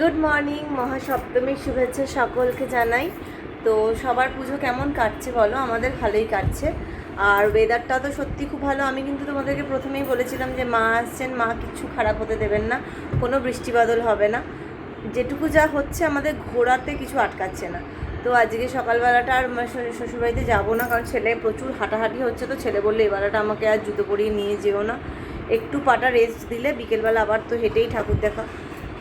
Good morning, মহাসপ্তমীর শুভেচ্ছা সকলকে জানাই। তো সবার পুজো কেমন কাটছে বলো? আমাদের ভালোই কাটছে। আর ওয়েদারটা তো সত্যি খুব ভালো। আমি কিন্তু তোমাদেরকে প্রথমেই বলেছিলাম যে মা আসছেন, মা কিছু খারাপ হতে দেবেন না, কোনো বৃষ্টি বাদল হবে না। যেটুকু যা হচ্ছে আমাদের ঘোরাতে কিছু আটকাচ্ছে না। তো আজকে সকালবেলাটা আর শ্বশুরবাড়িতে যাব না, কারণ ছেলে প্রচুর হাঁটাহাঁটি হচ্ছে, তো ছেলে বললে এবেলাটা আমাকে আর জুতো পরিয়ে নিয়ে যেও না। একটু পাটা রেস্ট দিলে বিকেলবেলা আবার তো হেঁটেই ঠাকুর দেখা।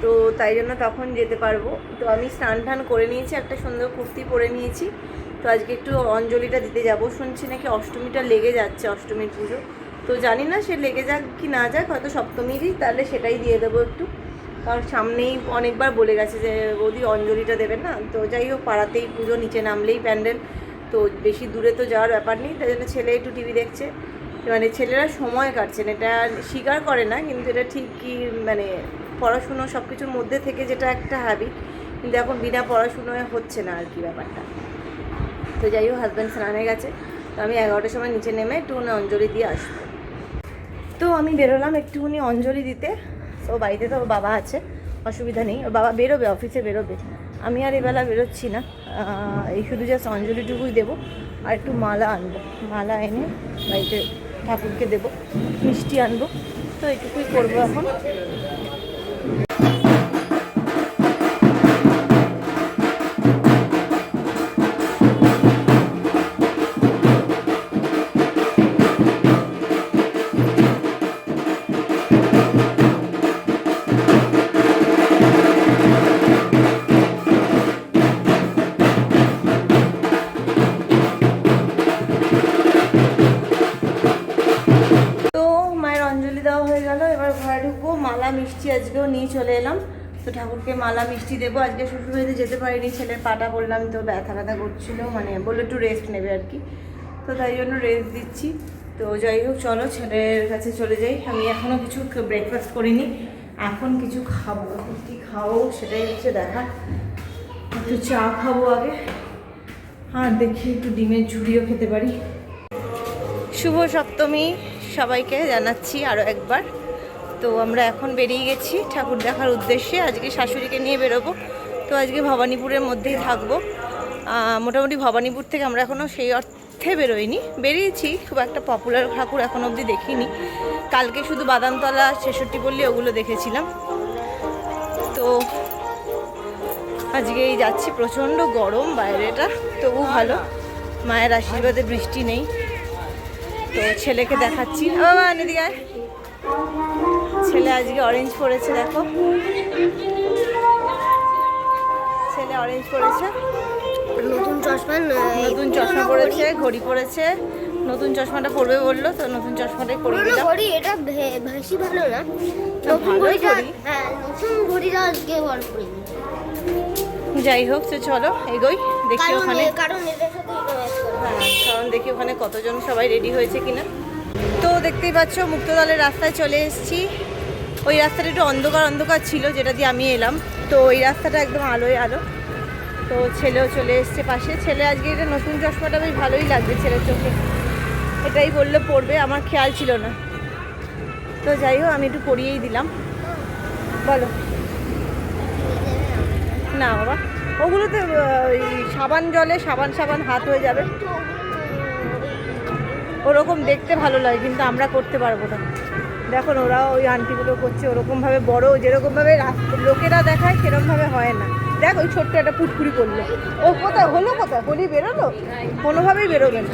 তো তাই জন্য তখন যেতে পারব। তো আমি স্নান টান করে নিয়েছি, একটা সুন্দর কুর্তি পরে নিয়েছি। তো আজকে একটু অঞ্জলিটা দিতে যাব। শুনছি নাকি অষ্টমীটা লেগে যাচ্ছে, অষ্টমীর পুজো। তো জানি না সে লেগে যাক কি না যাক, হয়তো সপ্তমীরই, তাহলে সেটাই দিয়ে দেবো একটু। কারণ সামনেই অনেকবার বলে গেছে যে, বৌদি অঞ্জলিটা দেবেন না? তো যাই হোক, পাড়াতেই পুজো, নিচে নামলেই প্যান্ডেল। তো বেশি দূরে তো যাওয়ার ব্যাপার নেই, তাই জন্য ছেলে একটু টিভি দেখছে। মানে ছেলেরা সময় কাটছেন, এটা স্বীকার করে না, কিন্তু এটা ঠিক কি মানে পড়াশুনো সব কিছুর মধ্যে থেকে যেটা একটা হ্যাবিট কিন্তু এখন বিনা পড়াশুনোয় হচ্ছে না আর কি ব্যাপারটা। তো যাই হোক হাজব্যান্ড স্নানে গেছে। তো আমি এগারোটার সময় নিচে নেমে একটুখানি অঞ্জলি দিয়ে আসব। তো আমি বেরোলাম একটুখানি অঞ্জলি দিতে। তো বাড়িতে তো বাবা আছে, অসুবিধা নেই। বাবা বেরোবে অফিসে বেরোবে। আমি আর এবেলা বেরোচ্ছি না। এই শুধু জাস্ট অঞ্জলিটুকুই দেবো। আর একটু মালা আনব। মালা এনে বাড়িতে ঠাকুরকে দেবো। মিষ্টি আনব। তো এইটুকুই করব এখন। তো ঠাকুরকে মালা, মিষ্টি দেবো। আজকে শ্বশুরবাড়িতে যেতে পারিনি, ছেলের পাটা বললাম তো ব্যথা ব্যথা করছিল মানে বলল একটু রেস্ট নেবে আর কি। তো তাই জন্য রেস্ট দিচ্ছি। তো যাই হোক, চলো ছেলের কাছে চলে যাই। আমি এখনও কিছু ব্রেকফাস্ট করিনি। এখন কিছু খাব কী খাব সেটাই হচ্ছে দেখা। একটু চা খাব আগে, আর দেখি একটু ডিমের ঝুড়িও খেতে পারি। শুভ সপ্তমী সবাইকে জানাচ্ছি আরও একবার। তো আমরা এখন বেরিয়ে গেছি ঠাকুর দেখার উদ্দেশ্যে। আজকে শাশুড়িকে নিয়ে বেরোবো। তো আজকে ভবানীপুরের মধ্যেই থাকব। মোটামুটি ভবানীপুর থেকে আমরা এখনও সেই অর্থে বেরোইনি। বেরিয়েছি খুব একটা পপুলার ঠাকুর এখন অবধি দেখিনি। কালকে শুধু বাদামতলা ছেষট্টি পল্লী ওগুলো দেখেছিলাম। তো আজকেই যাচ্ছি প্রচণ্ড গরম বাইরেটা তবু ভালো। মায়ের আশীর্বাদে বৃষ্টি নেই। তো ছেলেকে দেখাচ্ছি। বাবা, এদিকে। ছেলে আজকে অরেঞ্জ পরেছে দেখো। ছেলে অরেঞ্জ পরেছে। নতুন চশমা নতুন চশমা পরেছে ঘড়ি? পরেছে। নতুন চশমাটা পরবে বলল তো নতুন চশমাটাই পরিয়ে দিলাম ঘড়ি এটা বেশি ভালো না। নতুন ঘড়িটা হ্যাঁ নতুন ঘড়িটা আজকে করিনি যাই হোক তো চলো এগোই। দেখি ওখানে কারণ সাথে। হ্যাঁ কারণ দেখি ওখানে কতজন সবাই রেডি হয়েছে কিনা। তো দেখতেই পাচ্ছ মুক্তদলের রাস্তায় চলে এসেছি। ওই রাস্তাটা একটু অন্ধকার অন্ধকার ছিল, যেটা দিয়ে আমি এলাম। তো ওই রাস্তাটা একদম আলোয় আলো। তো ছেলেও চলে এসছে পাশে। ছেলে আজকে এটা নতুন চশমাটা বেশ ভালোই লাগবে ছেলের চোখে। এটাই বললে পড়বে, আমার খেয়াল ছিল না। তো যাই হোক, আমি একটু পরিয়েই দিলাম। বলো। না বাবা, ওগুলোতে ওই সাবান জলে সাবান সাবান হাত হয়ে যাবে। ওরকম দেখতে ভালো লাগে, কিন্তু আমরা করতে পারব না। দেখুন ওরা ওই আন্টিগুলো করছে, ওরকমভাবে বড় যেরকমভাবে লোকেরা দেখায়, সেরকমভাবে হয় না। দেখ, ওই ছোট্ট একটা পুটকুড়ি করল। ও কোথায়? হলো কোথায়? হোলি বেরোলো? কোনোভাবেই বেরোবে না।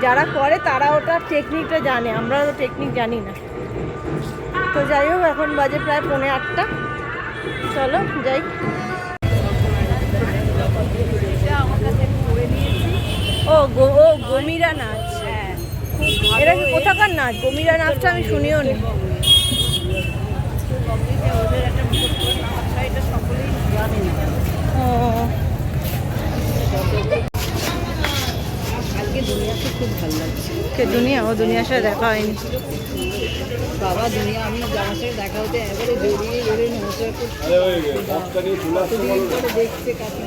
যারা করে, তারা ওটা টেকনিকটা জানে। আমরা তো টেকনিক জানি না। তো যাই হোক, এখন বাজে প্রায় পৌনে আটটা। চলো, যাই। ও, গো, ও, গমিরা নাচ। এটা কি কোথাকার নাচ? গমিরা নাচটা আমি শুনিও নি। ও। আজকে দুনিয়াকে খুব ভালো লাগছে কে দুনিয়া? ও দুনিয়ার সাথে দেখা হয়নি। বাবা দুনিয়া আমি জামার সাথে দেখা হতে একবারে জড়িয়ে জড়িয়ে নমস্কার করছি দেখছে কাকি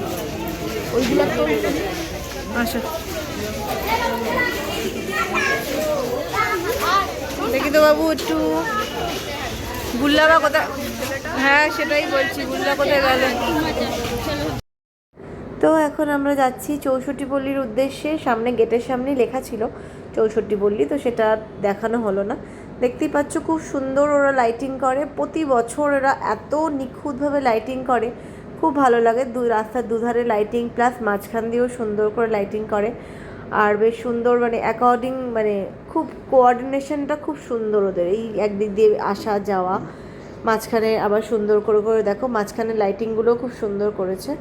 ওইগুলো তো আসো দেখি তো বাবু একটু। গুল্লাবা কোথায়? হ্যাঁ সেটাই বলছি বুঝলা কোথায় গেলে? তো এখন আমরা যাচ্ছি চৌষট্টি পল্লীর উদ্দেশ্যে। সামনে গেটের সামনে লেখা ছিল চৌষট্টি পল্লী, তো সেটা দেখানো হলো না। দেখতেই পাচ্ছ খুব সুন্দর ওরা লাইটিং করে। প্রতি বছর ওরা এত নিখুঁতভাবে লাইটিং করে। খুব ভালো লাগে দু রাস্তার দুধারে লাইটিং প্লাস মাঝখান দিয়েও সুন্দর করে লাইটিং করে। আর বেশ সুন্দর মানে অ্যাকর্ডিং মানে খুব কোঅর্ডিনেশনটা খুব সুন্দর ওদের। এই একদিক দিয়ে আসা, যাওয়া, মাঝখানে আবার সুন্দর করে করে দেখো, মাঝখানে লাইটিংগুলো খুব সুন্দর করেছে।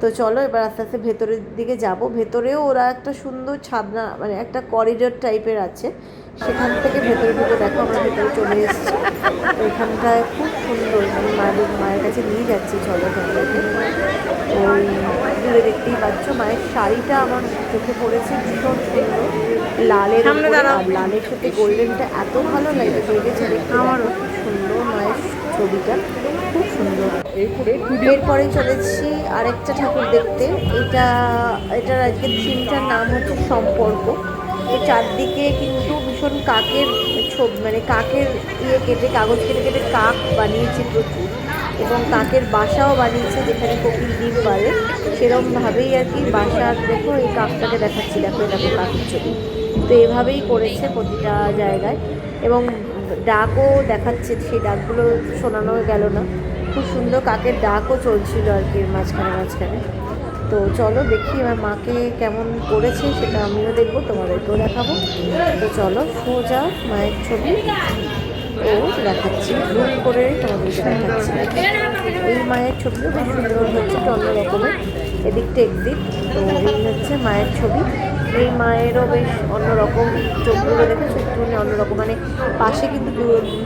তো চলো এবার আস্তে আস্তে ভেতরের দিকে যাব। ভেতরেও ওরা একটা সুন্দর ছাদনা মানে একটা করিডোর টাইপের আছে। সেখান থেকে ভেতরে ঢুকে দেখো আমরা ভেতরে চলে এসেছি। এখানটায় খুব সুন্দর মানে মায়ের মায়ের কাছে নিয়ে যাচ্ছি, চলো তোমাদেরকে। ওই দূরে দেখতেই পাচ্ছ মায়ের শাড়িটা আমার চোখে পড়েছে ভীষণ সুন্দর। লালের আর লালের সাথে গোল্ডেনটা এত ভালো লাগে লেগেছে দেখতে আমারও। সুন্দর মায়ের ছবিটা খুব সুন্দর। এরপরে চলেছি আরেকটা ঠাকুর দেখতে। এটা এটার আজকে থিমটার নাম হচ্ছে সম্পর্ক। তো চারদিকে কিন্তু ভীষণ কাকের ছবি মানে কাকের ইয়ে কেটে কাগজ কেটে কেটে কাক বানিয়েছে প্রচুর। এবং কাকের বাসাও বানিয়েছে যেখানে কোকিল ডিম পারে। সেরকমভাবেই আর কি বাসার দেখো, এই কাকটাকে দেখাচ্ছি। দেখো এটা দেখো কাকের ছবি। তো এভাবেই করেছে প্রতিটা জায়গায় এবং ডাকও দেখাচ্ছে, সেই ডাকগুলো শোনানো গেল না। খুব সুন্দর কাকের ডাকও চলছিল আর কি মাঝখানে মাঝখানে। তো চলো দেখি আমার মাকে কেমন করেছে, সেটা আমিও দেখব, তোমাদেরকেও দেখাবো। তো চলো, সোজা মায়ের ছবি। ও দেখাচ্ছি জুম করে তোমাদেরকে দেখাচ্ছি। এই মায়ের ছবিও বেশ সুন্দর হচ্ছে অন্য রকমের। এদিকটা এক্সিট তো এই হচ্ছে মায়ের ছবি। এই মায়েরও বেশ অন্যরকম চোখগুলো দেখেছ একটুখানি অন্যরকম। মানে পাশে কিন্তু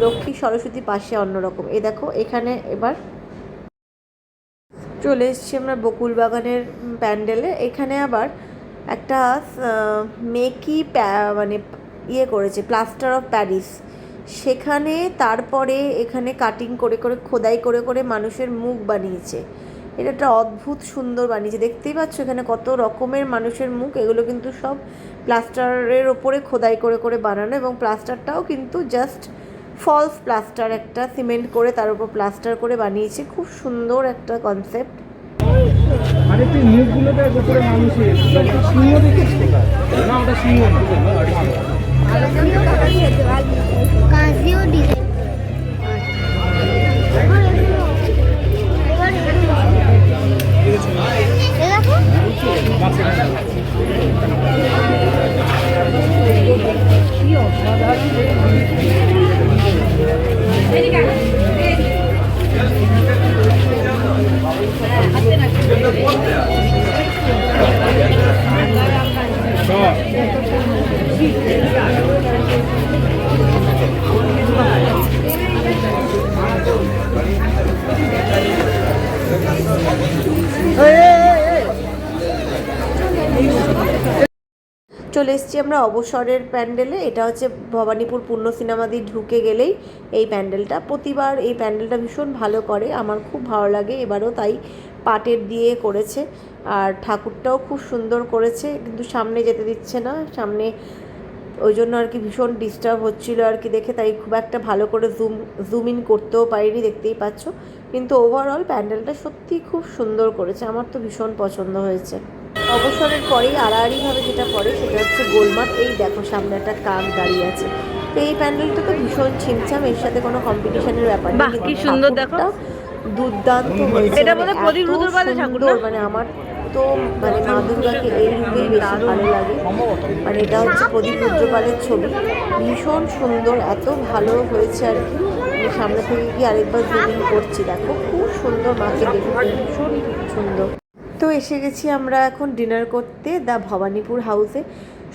লক্ষ্মী সরস্বতী পাশে অন্যরকম। এ দেখো, এখানে এবার চলে এসেছি আমরা বকুল বাগানের প্যান্ডেলে। এখানে আবার একটা মেকি মানে ইয়ে করেছে, প্লাস্টার অফ প্যারিস। সেখানে তারপরে এখানে কাটিং করে করে, খোদাই করে করে মানুষের মুখ বানিয়েছে। এটা একটা অদ্ভুত সুন্দর বানিয়েছে। দেখতেই পাচ্ছ এখানে কত রকমের মানুষের মুখ। এগুলো কিন্তু সব প্লাস্টারের ওপরে খোদাই করে করে বানানো এবং প্লাস্টারটাও কিন্তু জাস্ট ফলস প্লাস্টার একটা সিমেন্ট করে তার উপর প্লাস্টার করে বানিয়েছে। খুব সুন্দর একটা কনসেপ্ট মুখগুলো মানুষের সিংহ দেখেছিস না, ওটা সিংহ। না। কাজিও এসেছি আমরা অবসরের প্যান্ডেলে। এটা হচ্ছে ভবানীপুর পূর্ণ সিনেমা দিয়ে ঢুকে গেলেই এই প্যান্ডেলটা। প্রতিবার এই প্যান্ডেলটা ভীষণ ভালো করে। আমার খুব ভালো লাগে, এবারও তাই পাটের দিয়ে করেছে। আর ঠাকুরটাও খুব সুন্দর করেছে, কিন্তু সামনে যেতে দিচ্ছে না। সামনে ওই জন্য আর কি ভীষণ ডিস্টার্ব হচ্ছিল আর কি দেখে। তাই খুব একটা ভালো করে জুম জুম ইন করতেও পারিনি, দেখতেই পাচ্ছ। কিন্তু ওভারঅল প্যান্ডেলটা সত্যি খুব সুন্দর করেছে। আমার তো ভীষণ পছন্দ হয়েছে। অবসরের পরেই আড়াআড়িভাবে যেটা পড়ে সেটা হচ্ছে গোলমাপ এই দেখো সামনে একটা কাক দাঁড়িয়ে আছে। তো এই প্যান্ডেলটা তো ভীষণ ছিমছাম এর সাথে কোনো কম্পিটিশনের ব্যাপার নেই। কি সুন্দর দেখো। দুর্দান্ত হয়েছে। এটা মানে প্রদীপ রুদ্রপালের ঠাকুর মানে আমার তো মানে মা দুর্গাকে এই রূপেই বেশি ভালো লাগে। মানে এটা হচ্ছে প্রদীপ রুদ্রপালের ছবি। ভীষণ সুন্দর এত ভালো হয়েছে আর কি। আমি সামনে থেকে গিয়ে আরেকবার জুমিং করছি। দেখো খুব সুন্দর মাকে দেখতে ভীষণ সুন্দর। তো এসে গেছি আমরা এখন ডিনার করতে দ্য ভবানীপুর হাউসে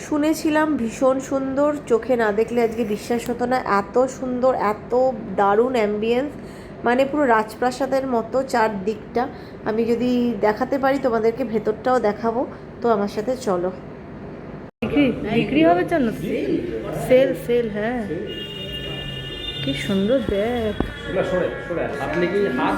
শুনেছিলাম ভীষণ সুন্দর চোখে না দেখলে আজকে বিশ্বাস হতো না। এত সুন্দর এত দারুণ অ্যাম্বিয়েন্স মানে পুরো রাজপ্রাসাদের মতো চারদিকটা। আমি যদি দেখাতে পারি তোমাদেরকে ভেতরটাও দেখাবো। তো আমার সাথে চলো। বিক্রি বিক্রি হবে জন্য সেল সেল হ্যাঁ। কি সুন্দর দেখ আপনি কি হাত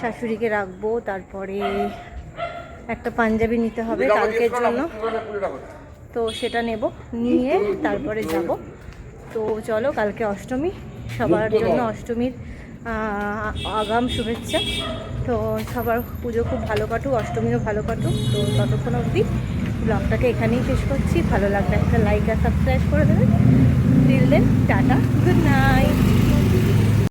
শাশুড়িকে রাখব তারপরে একটা পাঞ্জাবি নিতে হবে কালকের জন্য। তো সেটা নেব নিয়ে তারপরে যাব। তো চলো কালকে অষ্টমী সবার জন্য অষ্টমীর আগাম শুভেচ্ছা। তো সবার পুজো খুব ভালো কাটুক অষ্টমীও ভালো কাটুক। তো ততক্ষণ অবধি ব্লগটাকে এখানেই শেষ করছি। ভালো লাগলে একটা লাইক আর সাবস্ক্রাইব করে দেবেন। Till then tata good night